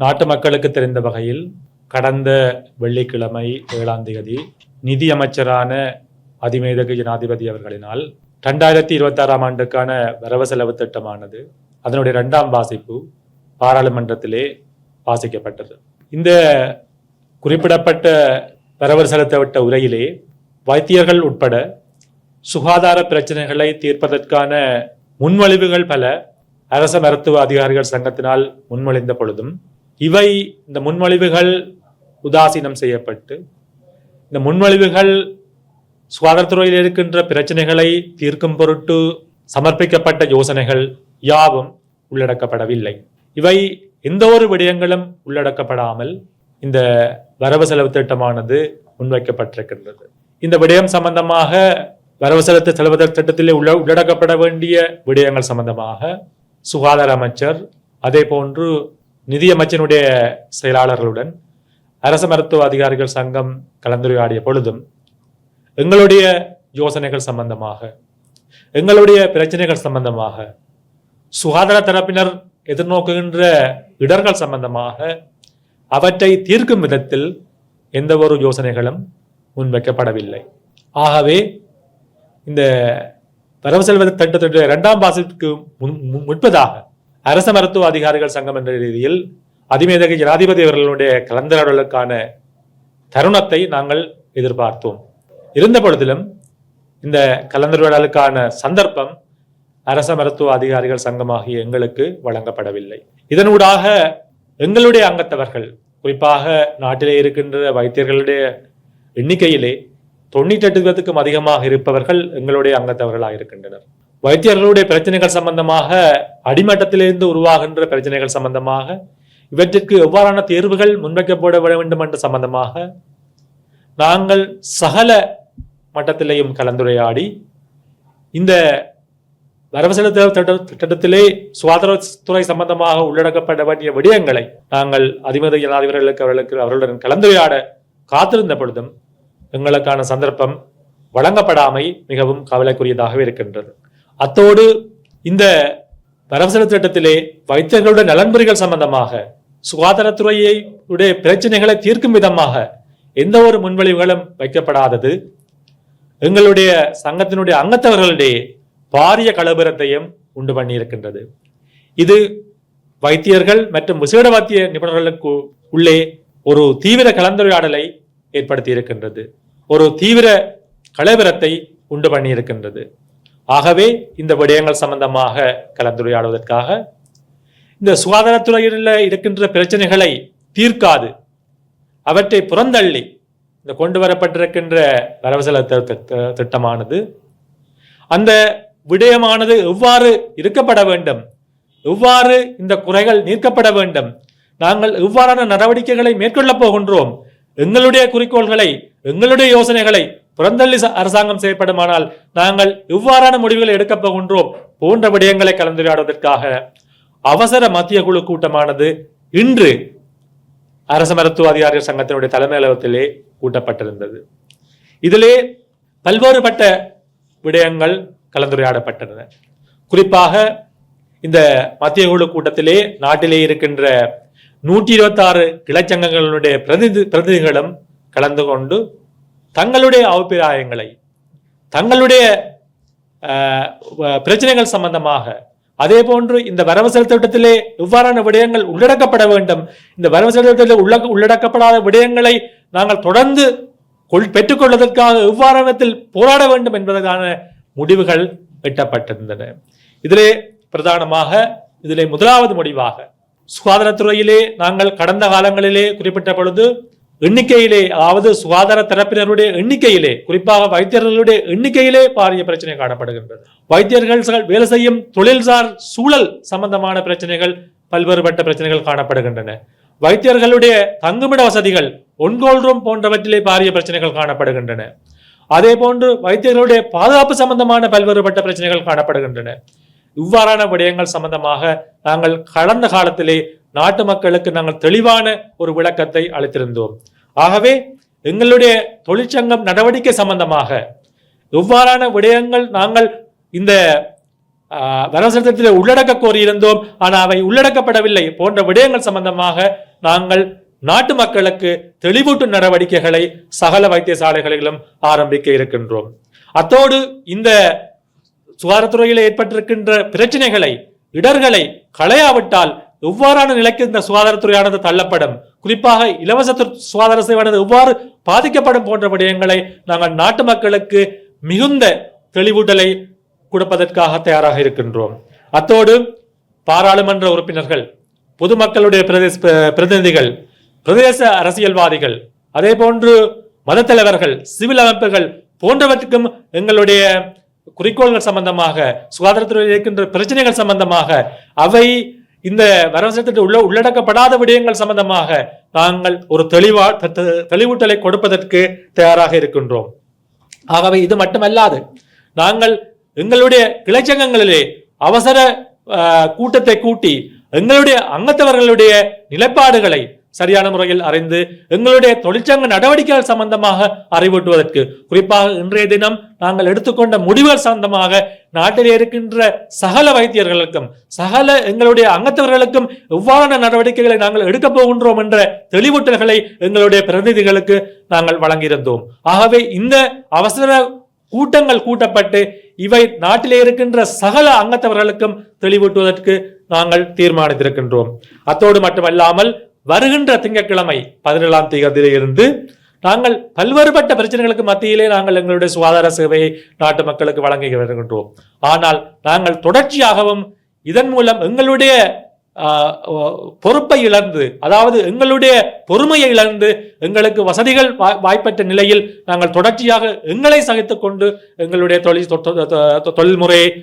நாட்டு மக்களுக்கு தெரிந்த வகையில் கடந்த வெள்ளிக்கிழமை ஏழாம் தேதி நிதி அமைச்சரான அதிமேதகு ஜனாதிபதி அவர்களினால் ரெண்டாயிரத்தி இருபத்தாறாம் ஆண்டுக்கான வரவு செலவு திட்டமானது அதனுடைய இரண்டாம் வாசிப்பு பாராளுமன்றத்திலே வாசிக்கப்பட்டது. இந்த குறிப்பிடப்பட்ட வரவு செலுத்தப்பட்ட உரையிலே வைத்தியர்கள் உட்பட சுகாதார பிரச்சனைகளை தீர்ப்பதற்கான முன்மொழிவுகள் பல அரச மருத்துவ அதிகாரிகள் சங்கத்தினால் முன்மொழிந்த பொழுதும் இவை இந்த முன்மொழிவுகள் உதாசீனம் செய்யப்பட்டு இந்த முன்மொழிவுகள் சுகாதாரத்துறையில் இருக்கின்ற பிரச்சனைகளை தீர்க்கும் பொருட்டு சமர்ப்பிக்கப்பட்ட யோசனைகள் யாவும் உள்ளடக்கப்படவில்லை. இவை எந்த ஒரு விடயங்களும் உள்ளடக்கப்படாமல் இந்த வரவு செலவு திட்டமானது முன்வைக்கப்பட்டிருக்கின்றது. இந்த விடயம் சம்பந்தமாக வரவு செலுத்த செலவு திட்டத்திலே உள்ள உள்ளடக்கப்பட வேண்டிய விடயங்கள் சம்பந்தமாக சுகாதார அமைச்சர் அதே போன்று நிதியமைச்சனுடைய செயலாளர்களுடன் அரசு மருத்துவ அதிகாரிகள் சங்கம் கலந்துரையாடிய பொழுதும் எங்களுடைய யோசனைகள் சம்பந்தமாக எங்களுடைய பிரச்சனைகள் சம்பந்தமாக சுகாதார தரப்பினர் எதிர்நோக்குகின்ற இடர்கள் சம்பந்தமாக அவற்றை தீர்க்கும் விதத்தில் எந்த ஒரு யோசனைகளும் முன்வைக்கப்படவில்லை. ஆகவே இந்த வரவு செல்வது திட்டத்தினுடைய இரண்டாம் பாசத்துக்கு முன்- முற்பதாக முன்பதாக அரச மருத்துவ அதிகாரிகள் சங்கம் என்ற ரீதியில் அதிமேதக ஜனாதிபதி அவர்களுடைய கலந்துரையாடலுக்கான தருணத்தை நாங்கள் எதிர்பார்த்தோம். இருந்த பொழுதிலும் இந்த கலந்துரையாடலுக்கான சந்தர்ப்பம் அரச மருத்துவ அதிகாரிகள் சங்கமாகிய எங்களுக்கு வழங்கப்படவில்லை. இதனூடாக எங்களுடைய அங்கத்தவர்கள் குறிப்பாக நாட்டிலே இருக்கின்ற வைத்தியர்களுடைய எண்ணிக்கையிலே தொண்ணூற்றி எட்டு விதத்துக்கும் அதிகமாக இருப்பவர்கள் எங்களுடைய அங்கத்தவர்களாக இருக்கின்றனர் வைத்தியர்களுடைய பிரச்சனைகள் சம்பந்தமாக அடிமட்டத்திலிருந்து உருவாகின்ற பிரச்சனைகள் சம்பந்தமாக இவற்றிற்கு எவ்வாறான தேர்வுகள் முன்வைக்கப்பட வேண்டும் என்ற சம்பந்தமாக நாங்கள் சகல மட்டத்திலேயும் கலந்துரையாடி இந்த வரவு திட்ட- திட்டத்திலே சுகாதாரத்துறை சம்பந்தமாக உள்ளடக்கப்பட வேண்டிய விடயங்களை நாங்கள் அதிமத ஜனாதிபதிகளுக்கு அவர்களுக்கு அவர்களுடன் கலந்துரையாட காத்திருந்த பொழுதும் எங்களுக்கான சந்தர்ப்பம் வழங்கப்படாமை மிகவும் கவலைக்குரியதாக இருக்கின்றது. அத்தோடு இந்த வரவு திட்டத்திலே வைத்தியர்களுடைய நலன்புரிகள் சம்பந்தமாக சுகாதாரத்துறையை உடைய பிரச்சனைகளை தீர்க்கும் விதமாக எந்த ஒரு முன்வழிவுகளும் வைக்கப்படாதது. எங்களுடைய சங்கத்தினுடைய அங்கத்தவர்களுடைய பாரிய கலவரத்தையும் உண்டு பண்ணியிருக்கின்றது. இது வைத்தியர்கள் மற்றும் விசேட வாத்திய நிபுணர்களுக்கு உள்ளே ஒரு தீவிர கலந்துரையாடலை ஏற்படுத்தி இருக்கின்றது ஒரு தீவிர கலவரத்தை உண்டு பண்ணியிருக்கின்றது. ஆகவே இந்த விடயங்கள் சம்பந்தமாக கலந்துரையாடுவதற்காக இந்த சுகாதாரத்துறையில் இருக்கின்ற பிரச்சனைகளை தீர்க்காது. அவற்றை புறந்தள்ளி இந்த கொண்டு வரப்பட்டிருக்கின்ற வரவு செலவு திட்டமானது அந்த விடயமானது எவ்வாறு இருக்கப்பட வேண்டும்? எவ்வாறு இந்த குறைகள் நீக்கப்பட வேண்டும்? நாங்கள் எவ்வாறான நடவடிக்கைகளை மேற்கொள்ளப் போகின்றோம்? எங்களுடைய குறிக்கோள்களை எங்களுடைய யோசனைகளை புறந்தள்ளி ச- அரசாங்கம் செயற்படுமானால் நாங்கள் இவ்வாறான முடிவுகளை எடுக்கப் போகின்றோம். போன்ற விடயங்களை கலந்துரையாடுவதற்காக. அவசர மத்திய குழு கூட்டமானது இன்று அரச மருத்துவ அதிகாரிகள் சங்கத்தினுடைய தலைமை அலுவலகத்திலே கூட்டப்பட்டிருந்தது. இதிலே பல்வேறுபட்ட விடயங்கள் கலந்துரையாடப்பட்டன. குறிப்பாக இந்த மத்திய குழு கூட்டத்திலே நாட்டிலே இருக்கின்ற நூற்றி இருபத்தி ஆறு கிளைச்சங்கங்களுடைய பிரதிநிதி பிரதிநிதிகளும் கலந்து கொண்டு தங்களுடைய அபிப்பிராயங்களை தங்களுடைய பிரச்சனைகள் சம்பந்தமாக அதே போன்று இந்த வரவு செலுத்த திட்டத்திலே எவ்வாறான விடயங்கள் உள்ளடக்கப்பட வேண்டும். இந்த வரவு செலுத்த திட்டத்தில் உள்ள உள்ளடக்கப்படாத விடயங்களை நாங்கள் தொடர்ந்து கொள் பெற்றுக்கொள்வதற்காக இவ்வாறானத்தில் போராட வேண்டும் என்பதற்கான முடிவுகள் எட்டப்பட்டிருந்தன. இதிலே பிரதானமாக இதிலே முதலாவது முடிவாக சுகாதாரத்துறையிலே நாங்கள் கடந்த காலங்களிலே குறிப்பிட்ட பொழுது எண்ணிக்கையிலே அதாவது சுகாதார தரப்பினருடைய எண்ணிக்கையிலே குறிப்பாக வைத்தியர்களுடைய எண்ணிக்கையிலே பாரிய பிரச்சனை காணப்படுகின்றது. வைத்தியர்கள் வேலை செய்யும் தொழில்சார் சூழல் சம்பந்தமான பிரச்சனைகள் பல்வேறுபட்ட பிரச்சனைகள் காணப்படுகின்றன. வைத்தியர்களுடைய தங்குமிட வசதிகள் ஒன்கோல் ரூம் போன்றவற்றிலே பாரிய பிரச்சனைகள் காணப்படுகின்றன. அதே போன்று வைத்தியர்களுடைய பாதுகாப்பு சம்பந்தமான பல்வேறுபட்ட பிரச்சனைகள் காணப்படுகின்றன. இவ்வாறான விடயங்கள் சம்பந்தமாக நாங்கள் கடந்த காலத்திலே நாட்டு மக்களுக்கு நாங்கள் தெளிவான ஒரு விளக்கத்தை அளித்திருந்தோம். ஆகவே எங்களுடைய தொழிற்சங்கம் நடவடிக்கை சம்பந்தமாக எவ்வாறான விடயங்கள் நாங்கள் இந்த வரவு உள்ளடக்க கோரியிருந்தோம். ஆனால் அவை உள்ளடக்கப்படவில்லை. போன்ற விடயங்கள் சம்பந்தமாக நாங்கள் நாட்டு மக்களுக்கு தெளிவூட்டும் நடவடிக்கைகளை சகல வைத்தியசாலைகளிலும் ஆரம்பிக்க இருக்கின்றோம். அத்தோடு இந்த சுகாதாரத்துறையில் ஏற்பட்டிருக்கின்ற பிரச்சனைகளை இடர்களை களையாவிட்டால் எவ்வாறான நிலைக்கு இந்த சுகாதாரத்துறையானது தள்ளப்படும்? குறிப்பாக இலவச சுகாதார சேவையானது எவ்வாறு பாதிக்கப்படும் போன்ற விடயங்களை நாங்கள் நாட்டு மக்களுக்கு மிகுந்த தெளிவூட்டலை கொடுப்பதற்காக தயாராக இருக்கின்றோம். அத்தோடு பாராளுமன்ற உறுப்பினர்கள் பொதுமக்களுடைய பிரதேச பிரதிநிதிகள் பிரதேச அரசியல்வாதிகள் அதே போன்று மதத்தலைவர்கள் சிவில் அமைப்புகள் போன்றவற்றுக்கும் எங்களுடைய குறிக்கோள்கள் சம்பந்தமாக சுகாதாரத்துறையில் இருக்கின்ற பிரச்சனைகள் சம்பந்தமாக அவை இந்த வரவு சட்டத்தில் உள்ள உள்ளடக்கப்படாத விடயங்கள் சம்பந்தமாக நாங்கள் ஒரு தெளிவா தெளிவூட்டலை கொடுப்பதற்கு தயாராக இருக்கின்றோம். ஆகவே இது மட்டுமல்லாது நாங்கள் எங்களுடைய கிளைச்சங்கங்களிலே அவசர ஆஹ், கூட்டத்தை கூட்டி எங்களுடைய அங்கத்தவர்களுடைய நிலைப்பாடுகளை சரியான முறையில் அறிந்து எங்களுடைய தொழிற்சங்க நடவடிக்கைகள் சம்பந்தமாக அறிவூட்டுவதற்கு குறிப்பாக இன்றைய தினம் நாங்கள் எடுத்துக்கொண்ட முடிவுகள் சம்பந்தமாக நாட்டிலே இருக்கின்ற சகல வைத்தியர்களுக்கும் சகல எங்களுடைய அங்கத்தவர்களுக்கும் எவ்வாறான நடவடிக்கைகளை நாங்கள் எடுக்கப் போகின்றோம் என்ற தெளிவூட்டல்களை எங்களுடைய பிரதிநிதிகளுக்கு நாங்கள் வழங்கியிருந்தோம். ஆகவே இந்த அவசர கூட்டங்கள் கூட்டப்பட்டு இவை நாட்டிலே இருக்கின்ற சகல அங்கத்தவர்களுக்கும் தெளிவூட்டுவதற்கு நாங்கள் தீர்மானித்திருக்கின்றோம். அத்தோடு மட்டுமல்லாமல் வருகின்ற திங்கட்கிழமை பதினேழாம் தேதியிலிருந்து நாங்கள் பல்வேறுபட்ட பிரச்சனைகளுக்கு மத்தியிலே நாங்கள் எங்களுடைய சுகாதார சேவையை நாட்டு மக்களுக்கு வழங்கி வருகின்றோம் ஆனால் நாங்கள் தொடர்ச்சியாகவும் இதன் மூலம் எங்களுடைய பொறுப்பை இழந்து அதாவது எங்களுடைய பொறுமையை இழந்து எங்களுக்கு வசதிகள் வாய்ப்பற்ற நிலையில் நாங்கள் தொடர்ச்சியாக எங்களை சகித்து கொண்டு எங்களுடைய தொழில் தொ-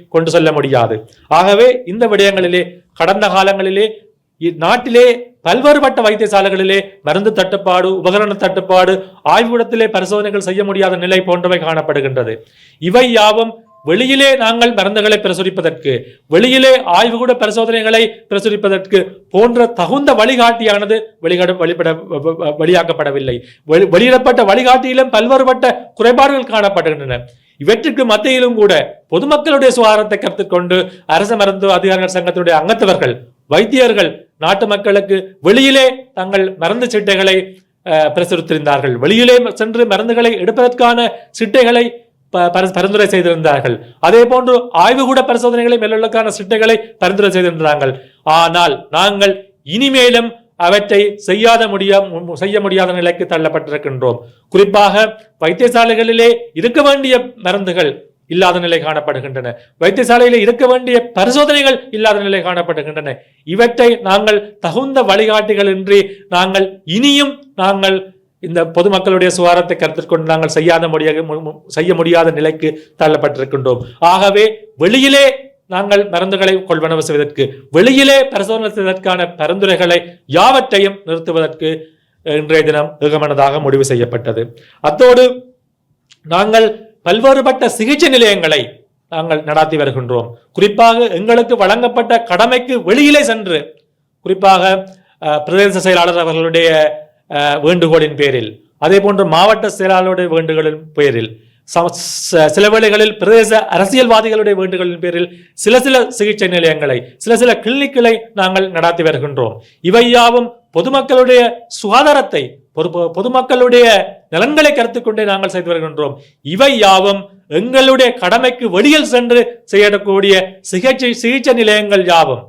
கொண்டு செல்ல முடியாது. ஆகவே இந்த விடயங்களிலே கடந்த காலங்களிலே இ- நாட்டிலே பல்வேறுபட்ட வைத்தியசாலைகளிலே மருந்து தட்டுப்பாடு உபகரண தட்டுப்பாடு ஆய்வுக்கூடத்திலே பரிசோதனைகள் செய்ய முடியாத நிலை போன்றவை காணப்படுகின்றது. இவை யாவும் வெளியிலே நாங்கள் மருந்துகளை பிரசுரிப்பதற்கு வெளியிலே ஆய்வுகூட பரிசோதனைகளை பிரசுரிப்பதற்கு போன்ற தகுந்த வழிகாட்டியானது வெளியிட வெளிப்பட வ- வெளியாக்கப்படவில்லை. வெளி- வெளியிடப்பட்ட வழிகாட்டியிலும் பல்வேறுபட்ட குறைபாடுகள் காணப்படுகின்றன. இவற்றுக்கு மத்தியிலும் கூட பொதுமக்களுடைய சுகாதாரத்தை கருத்தில் கொண்டு அரசு மருந்து அதிகாரிகள் சங்கத்தினுடைய அங்கத்தவர்கள் வைத்தியர்கள் நாட்டு மக்களுக்கு வெளியிலே தங்கள் மருந்து சிட்டைகளை பிரசுரித்திருந்தார்கள். வெளியிலே சென்று மருந்துகளை எடுப்பதற்கான சிட்டைகளை ப- பரி- பரிந்துரை செய்திருந்தார்கள். அதே போன்று ஆய்வுகூட பரிசோதனைகளை மேலுள்ளக்கான சிட்டைகளை பரிந்துரை செய்திருந்தார்கள். ஆனால் நாங்கள் இனிமேலும் அவற்றை செய்யாத முடிய மு- செய்ய முடியாத நிலைக்கு தள்ளப்பட்டிருக்கின்றோம். குறிப்பாக வைத்தியசாலைகளிலே இருக்க வேண்டிய மருந்துகள் இல்லாத நிலை காணப்படுகின்றன. வைத்தியசாலையில் இருக்க வேண்டிய பரிசோதனைகள் இல்லாத நிலை காணப்படுகின்றன. இவற்றை நாங்கள் தகுந்த வழிகாட்டிகள் இன்றி நாங்கள் இனியும் நாங்கள் இந்த பொதுமக்களுடைய சுகாரத்தை கருத்தில் கொண்டு நாங்கள் செய்யாத முடிய செய்ய முடியாத நிலைக்கு தள்ளப்பட்டிருக்கின்றோம். ஆகவே வெளியிலே நாங்கள் மருந்துகளை கொள்வனவு செய்வதற்கு வெளியிலே பரிசோதனை செய்வதற்கான பரிந்துரைகளை யாவற்றையும் நிறுத்துவதற்கு இன்றைய தினம் ஏகமனதாக முடிவு செய்யப்பட்டது. அத்தோடு நாங்கள் பல்வேறுபட்ட சிகிச்சை நிலையங்களை நாங்கள் நடாத்தி வருகின்றோம். குறிப்பாக எங்களுக்கு வழங்கப்பட்ட கடமைக்கு வெளியிலே சென்று குறிப்பாக பிரதேச செயலாளர் அவர்களுடைய வேண்டுகோளின் பேரில் அதே போன்று மாவட்ட செயலாளருடைய வேண்டுகோளின் பேரில் ச- சில வேளைகளில் பிரதேச அரசியல்வாதிகளுடைய வேண்டுகோளின் பேரில் சில சில சிகிச்சை நிலையங்களை சில சில கிளினிக்களை நாங்கள் நடாத்தி வருகின்றோம். இவை யாவும் பொதுமக்களுடைய சுகாதாரத்தை பொதுமக்களுடைய நலன்களை கருத்துக்கொண்டே நாங்கள் செய்து வருகின்றோம். இவை யாவும் எங்களுடைய கடமைக்கு வெளியில் சென்று செய்யக்கூடிய சிகிச்சை சிகிச்சை நிலையங்கள் யாவும்.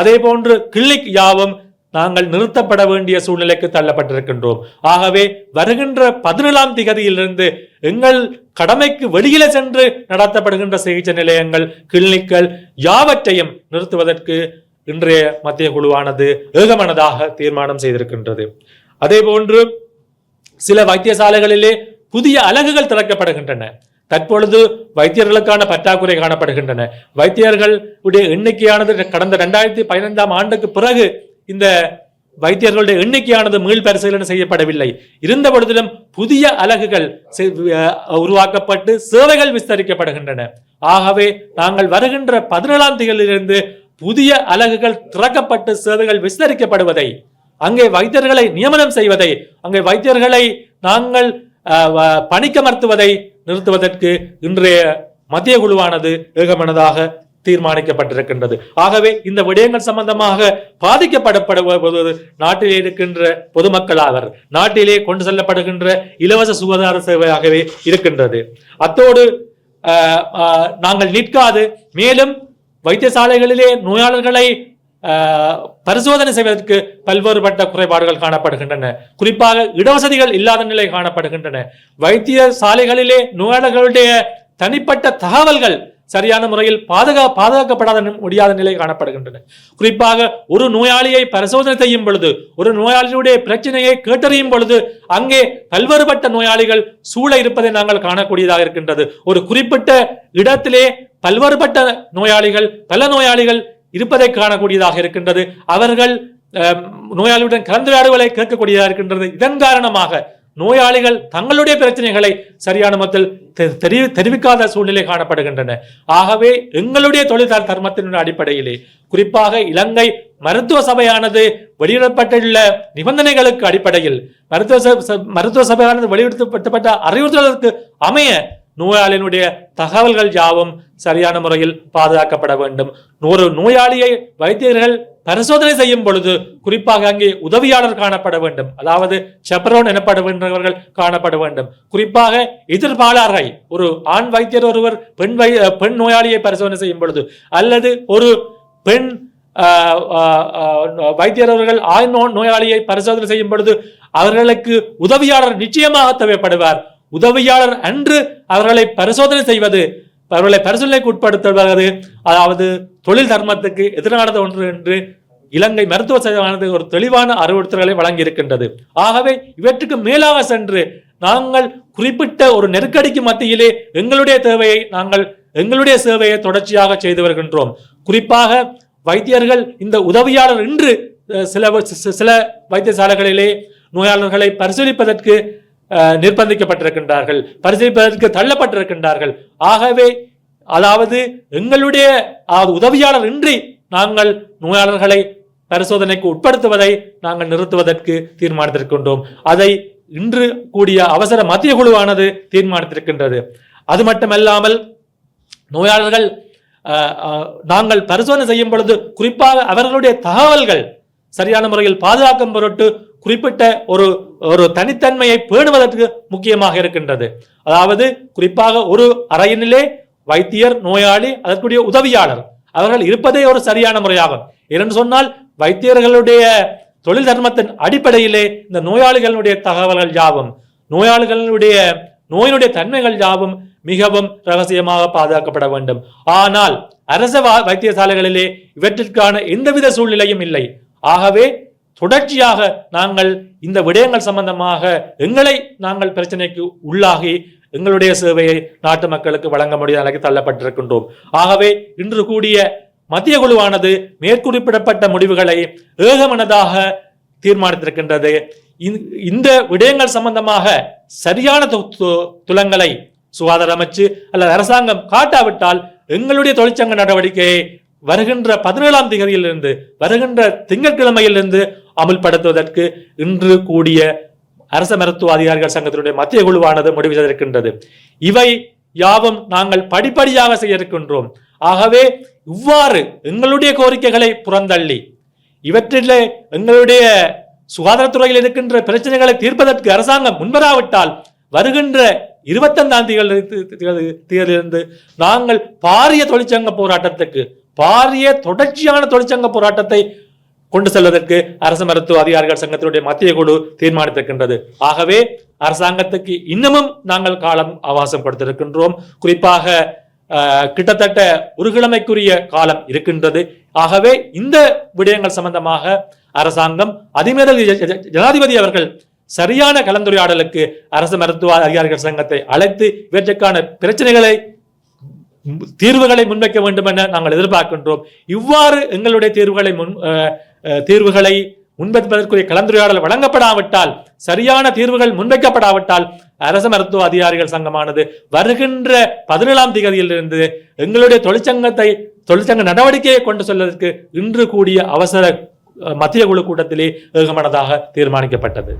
அதே போன்று கிளினிக் யாவும் நாங்கள் நிறுத்தப்பட வேண்டிய சூழ்நிலைக்கு தள்ளப்பட்டிருக்கின்றோம். ஆகவே வருகின்ற பதினேழாம் திகதியிலிருந்து எங்கள் கடமைக்கு வெளியில சென்று நடத்தப்படுகின்ற சிகிச்சை நிலையங்கள் கிளினிக்கள் யாவற்றையும் நிறுத்துவதற்கு இன்றைய மத்திய குழுவானது ஏகமனதாக தீர்மானம் செய்திருக்கின்றது. அதே போன்று சில வைத்தியசாலைகளிலே புதிய அலகுகள் திறக்கப்படுகின்றன. தற்பொழுது வைத்தியர்களுக்கான பற்றாக்குறை காணப்படுகின்றன. வைத்தியர்கள் உடைய எண்ணிக்கையானது கடந்த ரெண்டாயிரத்தி பதினைந்தாம் ஆண்டுக்கு பிறகு இந்த வைத்தியர்களுடைய எண்ணிக்கையானது மீள் பரிசீலனை செய்யப்படவில்லை. இருந்த பொழுதிலும் புதிய அலகுகள் செ- உருவாக்கப்பட்டு சேவைகள் விஸ்தரிக்கப்படுகின்றன. ஆகவே நாங்கள் வருகின்ற பதினேழாம் தேதியிலிருந்து புதிய அலகுகள் திறக்கப்பட்டு சேவைகள் விஸ்தரிக்கப்படுவதை அங்கே வைத்தியர்களை நியமனம் செய்வதை அங்கே வைத்தியர்களை நாங்கள் அஹ், வ- பணிக்கமர்த்துவதை நிறுத்துவதற்கு இன்றைய மத்திய குழுவானது ஏகமனதாக தீர்மானிக்கப்பட்டிருக்கின்றது. ஆகவே இந்த விடயங்கள் சம்பந்தமாக பாதிக்கப்படப்படுவது நாட்டிலே இருக்கின்ற பொதுமக்களாகர் நாட்டிலே கொண்டு செல்லப்படுகின்ற இலவச சுகாதார சேவையாகவே இருக்கின்றது. அத்தோடு நாங்கள் நிற்காது மேலும் வைத்தியசாலைகளிலே நோயாளர்களை பரிசோதனை செய்வதற்கு பல்வேறுபட்ட குறைபாடுகள் காணப்படுகின்றன. குறிப்பாக இடவசதிகள் இல்லாத நிலை காணப்படுகின்றன. வைத்திய சாலைகளிலே நோயாளர்களுடைய தனிப்பட்ட தகவல்கள் சரியான முறையில் பாதுகா பாதுகாக்கப்படாத முடியாத நிலை காணப்படுகின்றன. குறிப்பாக ஒரு நோயாளியை பரிசோதனை செய்யும் பொழுது ஒரு நோயாளியுடைய பிரச்சனையை கேட்டறியும் பொழுது அங்கே பல்வேறுபட்ட நோயாளிகள் சூழ இருப்பதை நாங்கள் காணக்கூடியதாக இருக்கின்றது. ஒரு குறிப்பிட்ட இடத்திலே பல்வேறுபட்ட நோயாளிகள் பல நோயாளிகள் இருப்பதை காணக்கூடியதாக இருக்கின்றது. அவர்கள் நோயாளியுடன் கலந்துரையாடுகளை கேட்கக்கூடியதாக இருக்கின்றது. இதன் காரணமாக நோயாளிகள் தங்களுடைய பிரச்சனைகளை சரியான மத்தில் தெ- தெரி- தெரிவிக்காத சூழ்நிலை காணப்படுகின்றன. ஆகவே எங்களுடைய தொழில்தார் தர்மத்தின் அடிப்படையிலே குறிப்பாக இலங்கை மருத்துவ சபையானது வெளியிடப்பட்டுள்ள நிபந்தனைகளுக்கு அடிப்படையில் மருத்துவ மருத்துவ சபையானது வெளியிடப்பட்ட அறிவுறுத்தலுக்கு அமைய நோயாளியினுடைய தகவல்கள் யாவும் சரியான முறையில் பாதுகாக்கப்பட வேண்டும். ஒரு நோயாளியை வைத்தியர்கள் பரிசோதனை செய்யும் பொழுது குறிப்பாக அங்கே உதவியாளர் காணப்பட வேண்டும். அதாவது செப்பரோன் எனப்படுகின்றவர்கள் காணப்பட வேண்டும். குறிப்பாக எதிர்பாளர்கள் ஒரு ஆண் வைத்தியர் ஒருவர் பெண் வை பெண் நோயாளியை பரிசோதனை செய்யும் பொழுது அல்லது ஒரு பெண் ஆஹ், ஆஹ், வைத்தியர் அவர்கள் ஆண் நோயாளியை பரிசோதனை செய்யும் பொழுது அவர்களுக்கு உதவியாளர் நிச்சயமாக தேவைப்படுவார். உதவியாளர் அன்று அவர்களை பரிசோதனை செய்வது அவர்களை பரிசோதனைக்கு உட்படுத்துவது அதாவது தொழில் தர்மத்துக்கு எதிரானது ஒன்று என்று இலங்கை மருத்துவ சேவையானது ஒரு தெளிவான அறிவுறுத்தல்களை வழங்கியிருக்கின்றது. ஆகவே இவற்றுக்கு மேலாக சென்று நாங்கள் குறிப்பிட்ட ஒரு நெருக்கடிக்கு மத்தியிலே எங்களுடைய தேவையை நாங்கள் எங்களுடைய சேவையை தொடர்ச்சியாக செய்து வருகின்றோம். குறிப்பாக வைத்தியர்கள் இந்த உதவியாளர் இன்று சில சில வைத்தியசாலைகளிலே நோயாளர்களை பரிசீலிப்பதற்கு நிர்பந்திக்கப்பட்டிருக்கின்றார்கள். பரிசீலிப்பதற்கு தள்ளப்பட்டிருக்கின்றார்கள். ஆகவே அதாவது எங்களுடைய உதவியாளர் இன்றி நாங்கள் நோயாளர்களை பரிசோதனைக்கு உட்படுத்துவதை நாங்கள் நிறுத்துவதற்கு தீர்மானித்திருக்கின்றோம். அதை இன்று கூடிய அவசர மத்திய குழுவானது தீர்மானித்திருக்கின்றது. அது மட்டுமல்லாமல் நோயாளர்கள் நாங்கள் பரிசோதனை செய்யும் பொழுது குறிப்பாக அவர்களுடைய தகவல்கள் சரியான முறையில் பாதுகாக்கும் பொருட்டு குறிப்பிட்ட ஒரு ஒரு தனித்தன்மையை பேணுவதற்கு முக்கியமாக இருக்கின்றது. அதாவது குறிப்பாக ஒரு அறையினிலே வைத்தியர் நோயாளி அதற்குரிய உதவியாளர் அவர்கள் இருப்பதே ஒரு சரியான முறையாகும். ஏனென்று சொன்னால் வைத்தியர்களுடைய தொழில் தர்மத்தின் அடிப்படையிலே இந்த நோயாளிகளுடைய தகவல்கள் யாவும் நோயாளிகளுடைய நோயினுடைய தன்மைகள் யாவும் மிகவும் ரகசியமாக பாதுகாக்கப்பட வேண்டும். ஆனால் அரச வைத்தியசாலைகளிலே இவற்றிற்கான எந்தவித சூழ்நிலையும் இல்லை. ஆகவே தொடர்ச்சியாக நாங்கள் இந்த விடயங்கள் சம்பந்தமாக எங்களை நாங்கள் பிரச்சனைக்கு உள்ளாகி எங்களுடைய சேவையை நாட்டு மக்களுக்கு வழங்க முடியாத நிலைக்கு தள்ளப்பட்டிருக்கின்றோம். ஆகவே இன்று கூடிய மத்திய குழுவானது மேற்குறிப்பிடப்பட்ட முடிவுகளை ஏகமனதாக தீர்மானித்திருக்கின்றது. இந்த- இந்த விடயங்கள் சம்பந்தமாக சரியான துலங்களை சுகாதார அமைச்சு அல்லது அரசாங்கம் காட்டாவிட்டால் எங்களுடைய தொழிற்சங்க நடவடிக்கையை வருகின்ற பதினேழாம் தேதியிலிருந்து வருகின்ற திங்கட்கிழமையிலிருந்து அமுல்படுத்துவதற்கு இன்று கூடிய அரச மருத்துவ அதிகாரிகள் சங்கத்தினுடைய மத்திய குழுவானது முடிவு செய்திருக்கின்றது. இவை யாவும் நாங்கள் படிப்படியாக செய்ய இருக்கின்றோம் ஆகவே இவ்வாறு எங்களுடைய கோரிக்கைகளை புறந்தள்ளி இவற்றிலே எங்களுடைய சுகாதாரத்துறையில் இருக்கின்ற பிரச்சனைகளை தீர்ப்பதற்கு அரசாங்கம் முன்வராவிட்டால் வருகின்ற இருபத்தைந்தாம் தேதியிலிருந்து நாங்கள் பாரிய தொழிற்சங்க போராட்டத்துக்கு பாரிய தொடர்ச்சியான தொழிற்சங்க போராட்டத்தை கொண்டு செல்வதற்கு அரசு மருத்துவ அதிகாரிகள் சங்கத்தினுடைய மத்திய குழு தீர்மானித்திருக்கின்றது. ஆகவே அரசாங்கத்துக்கு இன்னமும் நாங்கள் காலம் அவகாசம் கொடுத்திருக்கின்றோம். குறிப்பாக கிட்டத்தட்ட ஒரு கிழமைக்குரிய காலம் இருக்கின்றது. ஆகவே இந்த விடயங்கள் சம்பந்தமாக அரசாங்கம் அதிமேதல் ஜனாதிபதி அவர்கள் சரியான கலந்துரையாடலுக்கு அரசு மருத்துவ அதிகாரிகள் சங்கத்தை அழைத்து இவற்றுக்கான பிரச்சனைகளை தீர்வுகளை முன்வைக்க வேண்டும் என நாங்கள் எதிர்பார்க்கின்றோம். இவ்வாறு எங்களுடைய தீர்வுகளை முன் அஹ், தீர்வுகளை முன்வைப்பதற்குரிய கலந்துரையாடல் வழங்கப்படாவிட்டால் சரியான தீர்வுகள் முன்வைக்கப்படாவிட்டால் அரசு மருத்துவ அதிகாரிகள் சங்கமானது வருகின்ற பதினேழாம் தேதியிலிருந்து எங்களுடைய தொழிற்சங்கத்தை தொழிற்சங்க நடவடிக்கையை கொண்டு செல்வதற்கு இன்று கூடிய அவசர மத்திய குழு கூட்டத்திலே ஏகமனதாக தீர்மானிக்கப்பட்டது.